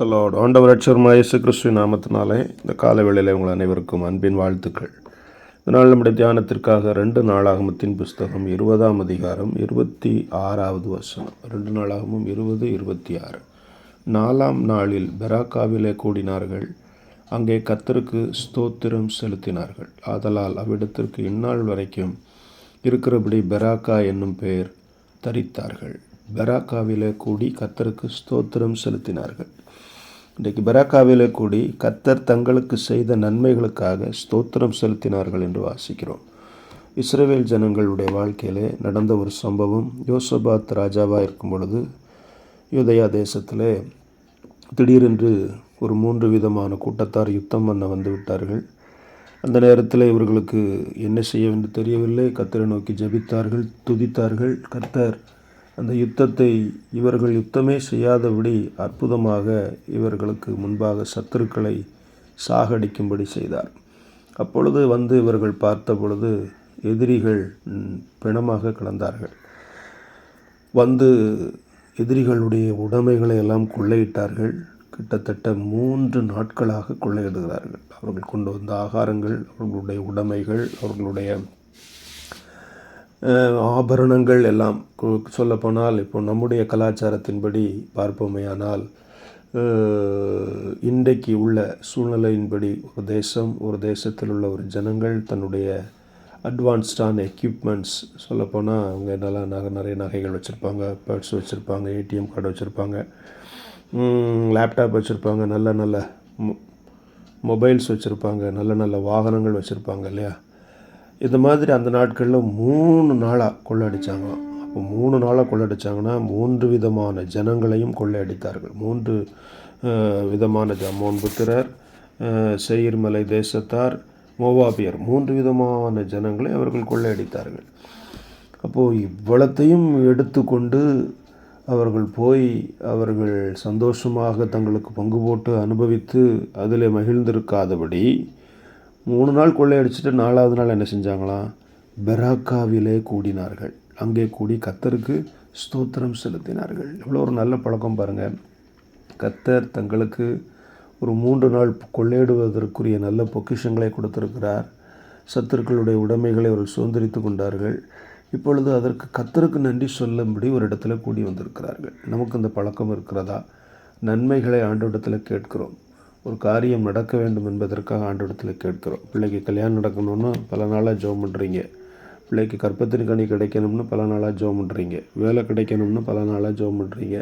கிறிஸ்தலோடு ஆண்டவர் அச்சர்மா இயேசு கிறிஸ்துவின் நாமத்தினாலே இந்த கால வேளையில் உங்கள் அனைவருக்கும் அன்பின் வாழ்த்துக்கள். இதனால் நம்முடைய தியானத்திற்காக ரெண்டு நாளாகமத்தின் புஸ்தகம் இருபதாம் அதிகாரம் இருபத்தி ஆறாவது வசனம். ரெண்டு நாளாகமும் இருபது இருபத்தி ஆறு. நாலாம் நாளில் பெராக்காவிலே கூடினார்கள். அங்கே கத்தருக்கு ஸ்தோத்திரம் செலுத்தினார்கள். ஆதலால் அவ்விடத்திற்கு இந்நாள் வரைக்கும் இருக்கிறபடி பெராக்கா என்னும் பெயர் தரித்தார்கள். பெராக்காவிலே கூடி கத்தருக்கு ஸ்தோத்திரம் செலுத்தினார்கள். இன்றைக்கு பெராக்காவிலே கூடி கத்தர் தங்களுக்கு செய்த நன்மைகளுக்காக ஸ்தோத்திரம் செலுத்தினார்கள் என்று வாசிக்கிறோம். இஸ்ரேவேல் ஜனங்களுடைய வாழ்க்கையிலே நடந்த ஒரு சம்பவம் யோசபாத் ராஜாவாக இருக்கும் பொழுது யுதயா தேசத்திலே திடீரென்று ஒரு மூன்று விதமான கூட்டத்தார் யுத்தம் பண்ண வந்து விட்டார்கள். அந்த நேரத்தில் இவர்களுக்கு என்ன செய்ய என்று தெரியவில்லை. கத்தரை நோக்கி ஜபித்தார்கள் துதித்தார்கள். கத்தர் அந்த யுத்தத்தை இவர்கள் யுத்தமே செய்யாதபடி அற்புதமாக இவர்களுக்கு முன்பாக சத்துருக்களை சாகடிக்கும்படி செய்தார். அப்பொழுது வந்து இவர்கள் பார்த்த பொழுது எதிரிகள் பிணமாக கிடந்தார்கள். வந்து எதிரிகளுடைய உடைமைகளை எல்லாம் கொள்ளையிட்டார்கள். கிட்டத்தட்ட மூன்று நாட்களாக கொள்ளையிடுகிறார்கள். அவர்கள் கொண்டு வந்த ஆகாரங்கள் அவர்களுடைய உடைமைகள் அவர்களுடைய ஆபரணங்கள் எல்லாம் சொல்லப்போனால் இப்போ நம்முடைய கலாச்சாரத்தின்படி பார்ப்போமேயானால் இன்றைக்கு உள்ள சூழ்நிலையின்படி ஒரு தேசம் ஒரு தேசத்தில் உள்ள ஒரு ஜனங்கள் தன்னுடைய அட்வான்ஸ்டான எக்யூப்மெண்ட்ஸ் சொல்லப்போனால் அவங்க நல்லா நகை நிறைய நகைகள் வச்சுருப்பாங்க பர்ஸ் வச்சுருப்பாங்க ஏடிஎம் கார்டு வச்சுருப்பாங்க லேப்டாப் வச்சுருப்பாங்க நல்ல நல்ல மொ- மொபைல்ஸ் வச்சுருப்பாங்க நல்ல நல்ல வாகனங்கள் வச்சுருப்பாங்க இல்லையா? இந்த மாதிரி அந்த நாட்களில் மூணு நாளாக கொள்ளடிச்சாங்களாம். அப்போ மூணு நாளாக கொள்ளடிச்சாங்கன்னா மூன்று விதமான ஜனங்களையும் கொள்ளையடித்தார்கள். மூன்று விதமான ஜம்மோன் புத்திரர் செயிர்மலை தேசத்தார் மோவாபியர் மூன்று விதமான ஜனங்களை அவர்கள் கொள்ளையடித்தார்கள். அப்போது இவ்வளத்தையும் எடுத்துக்கொண்டு அவர்கள் போய் அவர்கள் சந்தோஷமாக தங்களுக்கு பங்கு போட்டு அனுபவித்து அதில் மகிழ்ந்திருக்காதபடி மூணு நாள் கொள்ளையடிச்சிட்டு நாலாவது நாள் என்ன செஞ்சாங்களாம் பெராக்காவிலே கூடினார்கள். அங்கே கூடி கத்தருக்கு ஸ்தோத்திரம் செலுத்தினார்கள். எவ்வளோ ஒரு நல்ல பழக்கம் பாருங்கள் கத்தர் தங்களுக்கு ஒரு மூன்று நாள் கொள்ளையிடுவதற்குரிய நல்ல பொக்கிஷங்களை கொடுத்திருக்கிறார். சத்துருக்களுடைய உடைமைகளை அவர்கள் சுதந்திரித்து கொண்டார்கள். இப்பொழுது அதற்கு கத்தருக்கு நன்றி சொல்லும்படி ஒரு இடத்துல கூடி வந்திருக்கிறார்கள். நமக்கு இந்த பழக்கம் இருக்கிறதா? நன்மைகளை ஆண்டவரிடத்தில் கேட்கிறோம். ஒரு காரியம் நடக்க வேண்டும் என்பதற்காக ஆண்டிடத்தில் கேட்குறோம். பிள்ளைக்கு கல்யாணம் நடக்கணும்னு பல நாளாக ஜோம் பண்ணுறீங்க பிள்ளைக்கு கற்பத்தின் கனி கிடைக்கணும்னு பல நாளாக ஜோம் பண்ணுறீங்க வேலை கிடைக்கணும்னு பல நாளாக ஜோம் பண்ணுறீங்க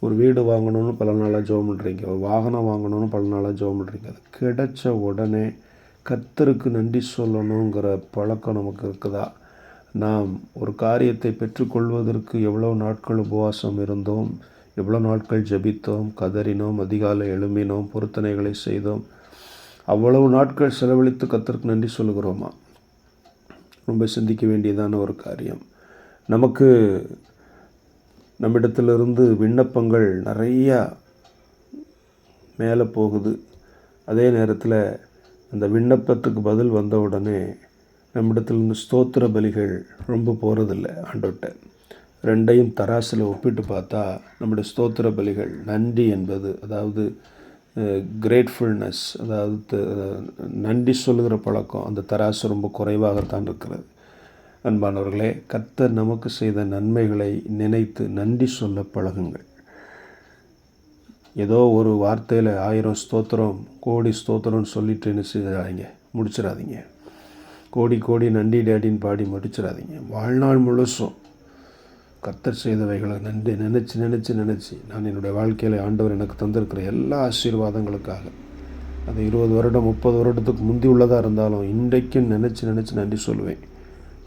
ஒரு வீடு வாங்கணும்னு பல நாளாக ஜோம் பண்ணுறீங்க ஒரு வாகனம் வாங்கணும்னு பல நாளாக ஜோம் பண்ணுறீங்க அது கிடைச்ச உடனே கத்தருக்கு நன்றி சொல்லணுங்கிற பழக்கம் நமக்கு இருக்குதா? நாம் ஒரு காரியத்தை பெற்றுக்கொள்வதற்கு எவ்வளோ நாட்கள் உபவாசம் இருந்தோம்? எவ்வளோ நாட்கள் ஜெபித்தோம் கதறினோம் அதிகாலை எழும்பினோம் பொருத்தனைகளை செய்தோம். அவ்வளவு நாட்கள் செலவழித்து கர்த்தருக்கு நன்றி சொல்லுகிறோமா? ரொம்ப சிந்திக்க வேண்டியதான ஒரு காரியம். நமக்கு நம்மிடத்திலிருந்து விண்ணப்பங்கள் நிறையா மேலே போகுது. அதே நேரத்தில் அந்த விண்ணப்பத்துக்கு பதில் வந்த உடனே நம்மிடத்திலிருந்து ஸ்தோத்திர பலிகள் ரொம்ப போகிறதில்ல ஆண்டோட்ட ரெண்டையும் தராசில் ஒப்பிட்டு பார்த்தா நம்முடைய ஸ்தோத்திர பலிகள் நன்றி என்பது அதாவது கிரேட்ஃபுல்னஸ் அதாவது நன்றி சொல்லுகிற பழக்கம் அந்த தராசு ரொம்ப குறைவாகத்தான் இருக்கிறது. அன்பானவர்களே கர்த்தர் நமக்கு செய்த நன்மைகளை நினைத்து நன்றி சொல்ல பழகுங்கள். ஏதோ ஒரு வார்த்தையில் ஆயிரம் ஸ்தோத்திரம் கோடி ஸ்தோத்திரம்னு சொல்லிட்டு என்ன செய்யாதீங்க முடிச்சிடாதீங்க. கோடி கோடி நன்றி டேடின்னு பாடி முடிச்சிடாதீங்க. வாழ்நாள் முழுசும் கத்தர் செய்தவைகளை நன்றி நினச்சி நினச்சி நினச்சி. நான் என்னுடைய வாழ்க்கையில் ஆண்டவர் எனக்கு தந்திருக்கிற எல்லா ஆசீர்வாதங்களுக்காக அது இருபது வருடம் முப்பது வருடத்துக்கு முந்தி உள்ளதாக இருந்தாலும் இன்றைக்கும் நினச்சி நினச்சி நன்றி சொல்லுவேன்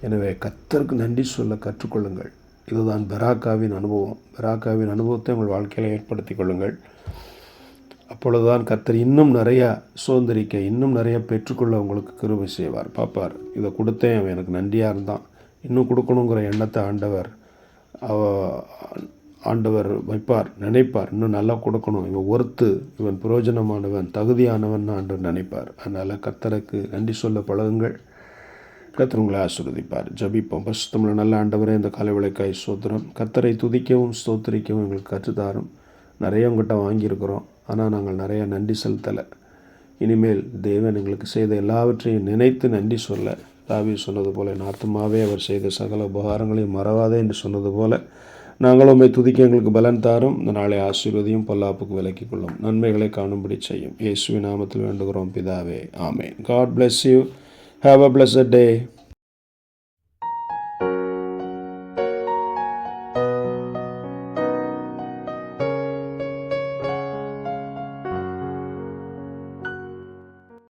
எனவே கத்தருக்கு நன்றி சொல்ல கற்றுக்கொள்ளுங்கள். இதுதான் பெராக்காவின் அனுபவம். பெராக்காவின் அனுபவத்தை உங்கள் வாழ்க்கையில் ஏற்படுத்திக் கொள்ளுங்கள். அப்பொழுதுதான் கத்தர் இன்னும் நிறையா சுதந்திரிக்க இன்னும் நிறையா பெற்றுக்கொள்ள உங்களுக்கு கிருபை செய்வார். பார்ப்பார் இதை கொடுத்தேன் அவன் எனக்கு நன்றியாக இருந்தான். இன்னும் கொடுக்கணுங்கிற எண்ணத்தை ஆண்டவர் ஆண்டவர் வைப்பார் நினைப்பார். இன்னும் நல்லா கொடுக்கணும். இவன் ஒருத்து இவன் பிரயோஜனமானவன் தகுதியானவன் ஆண்டவர் நினைப்பார். அதனால் கர்த்தருக்கு நன்றி சொல்ல பழகுங்கள். கர்த்தர் உங்களை ஆசிர்வதிப்பார். ஜபிப்போம். பசுத்தமிழ் நல்ல ஆண்டவரே இந்த காலை விளக்காய் சோத்திரம் கர்த்தரை துதிக்கவும் ஸ்தோத்திரிக்கவும் எங்களுக்கு கற்றுத்தாரும் நிறைய உங்கள்கிட்ட வாங்கியிருக்கிறோம். ஆனால் நாங்கள் நிறையா நன்றி செலுத்தலை. இனிமேல் தேவன் எங்களுக்கு செய்த எல்லாவற்றையும் நினைத்து நன்றி சொல்ல தாவி சொன்னது போல என் ஆத்மாவே அவர் செய்த சகல உபகாரங்களையும் மறவாதே என்று சொன்னது போல நாங்களும் உண்மை துதிக்க எங்களுக்கு பலன் தாரும். இந்த நாளை ஆசீர்வதியும் பொல்லாப்புக்கு விலக்கிக் கொள்ளும். நன்மைகளை காணும்படி செய்யும். இயேசுவின் நாமத்தில் வேண்டுகிறோம் பிதாவே. ஆமே God bless you have a blessed day